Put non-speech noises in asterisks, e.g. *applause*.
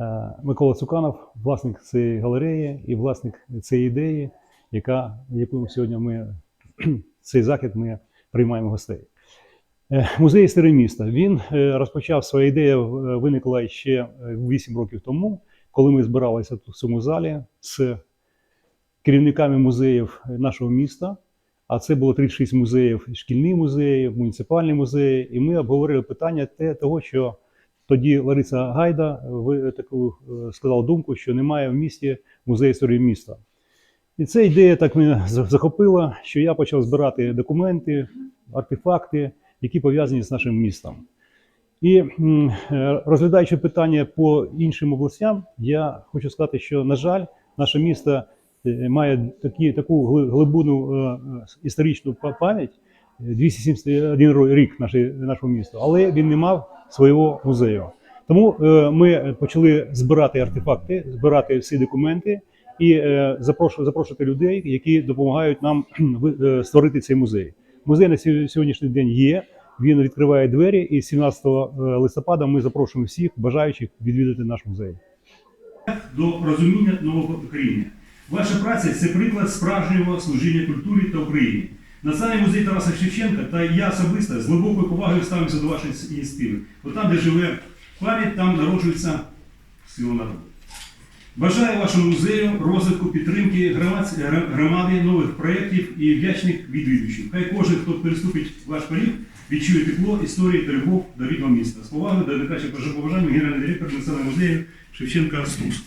Е, Микола Цуканов, власник цієї галереї і власник цієї ідеї, яка, яку сьогодні ми *clears throat* цей захід ми приймаємо гостей. Е, Музей історії міста. Він е, розпочав своя ідея, е, виникла ще 8 років тому, коли ми збиралися тут в цьому залі з керівниками музеїв нашого міста. А це було 36 музеїв, шкільні музеї, муніципальні музеї. І ми обговорили питання те, того, що тоді Лариса Гайда ви таку е, сказала думку, що немає в місті музею історії міста. І ця ідея так мене *laughs* за- захопила, що я почав збирати документи, артефакти, які пов'язані з нашим містом. І е, розглядаючи питання по іншим областям, я хочу сказати, що, на жаль, наше місто е, має такі, таку гли- глибину е, е, історичну па- пам'ять, е, 271 ро- рік нашого міста, але він не мав свого музею. Тому е, ми почали збирати артефакти, збирати всі документи і е, запрошувати, людей, які допомагають нам е, створити цей музей. Музей на сьо- сьогоднішній день є. Він відкриває двері, і 17 листопада ми запрошуємо всіх бажаючих відвідати наш музей. до розуміння нового покоління. Ваша праця це приклад справжнього служіння культурі та Україні. Національний музей Тараса Шевченка та я особисто з глибокою повагою ставимося до вашої ініціативи. Бо там, де живе пам'ять, там народжується сила народу. Бажаю вашому музею розвитку підтримки громади, нових проєктів і вдячних відвідувачів. Хай кожен, хто переступить ваш поріг, відчує тепло, історії та любов до рідного міста. З повагою до найкращих побажань генеральний директор Національного музею Шевченка Стус.